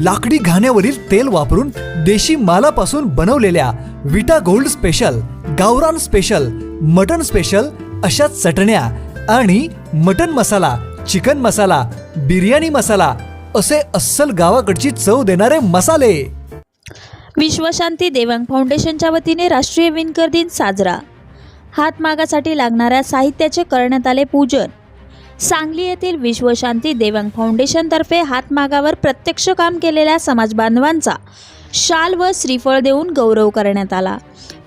लाकडी घाण्यावरील तेल वापरून देशी मालापासून बनवलेल्या विटा गोल्ड स्पेशल गावरान स्पेशल मटन स्पेशल अशा चटण्या आणि मटन मसाला चिकन मसाला बिर्याणी मसाला असे अस्सल गावाकडची चव देणारे मसाले. विश्वशांती देवांग फाउंडेशनच्या वतीने राष्ट्रीय विणकर दिन साजरा. हातमागासाठी लागणाऱ्या साहित्याचे करण्यात आले पूजन. सांगली येथील विश्वशांती देवंग फाउंडेशनतर्फे हातमागावर प्रत्यक्ष काम केलेल्या समाज बांधवांचा शाल व श्रीफळ देऊन गौरव करण्यात आला.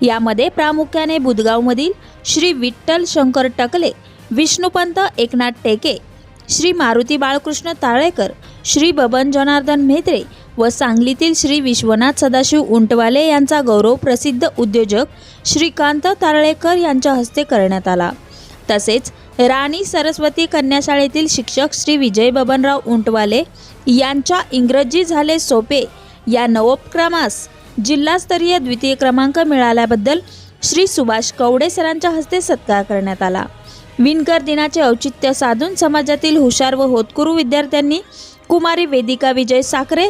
यामध्ये प्रामुख्याने बुदगावमधील श्री विठ्ठल शंकर टकले विष्णुपंत एकनाथ टेके श्री मारुती बाळकृष्ण ताळेकर श्री बबन जनार्दन म्हेत्रे व सांगलीतील श्री विश्वनाथ सदाशिव उंटवाले यांचा गौरव प्रसिद्ध उद्योजक श्रीकांत तारळेकर यांच्या हस्ते करण्यात आला. तसेच राणी सरस्वती कन्याशाळेतील शिक्षक श्री विजय बबनराव उंटवाले यांच्या इंग्रजी झाले सोपे या नवोपक्रमास जिल्हास्तरीय द्वितीय क्रमांक मिळाल्याबद्दल श्री सुभाष कवडे सरांच्या हस्ते सत्कार करण्यात आला. विणकर दिनाचे औचित्य साधून समाजातील हुशार व होतकुरू विद्यार्थ्यांनी कुमारी वेदिका विजय साखरे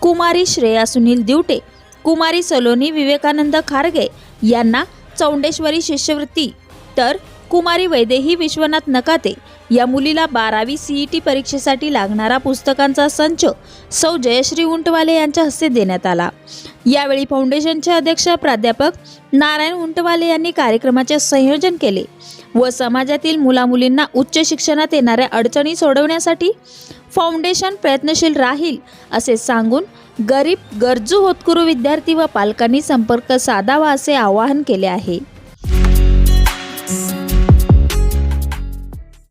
कुमारी श्रेया सुनील दिवटे कुमारी सलोनी विवेकानंद खारगे यांना चौंडेश्वरी शिष्यवृत्ती. तर कुमारी वैदेही विश्वनाथ नकाते या मुलीला बारावी सीईटी परीक्षेसाठी लागणारा पुस्तकांचा संच सौ जयश्री उंटवाले यांच्या हस्ते देण्यात आला. यावेळी फाउंडेशनचे अध्यक्ष प्राध्यापक नारायण उंटवाले यांनी कार्यक्रमाचे संयोजन केले व समाजातील मुलामुलींना उच्च शिक्षणात येणाऱ्या अडचणी सोडवण्यासाठी फाउंडेशन प्रयत्नशील राहील असे सांगून गरीब गरजू होतकुरू विद्यार्थी व पालकांनी संपर्क साधावा असे आवाहन केले आहे.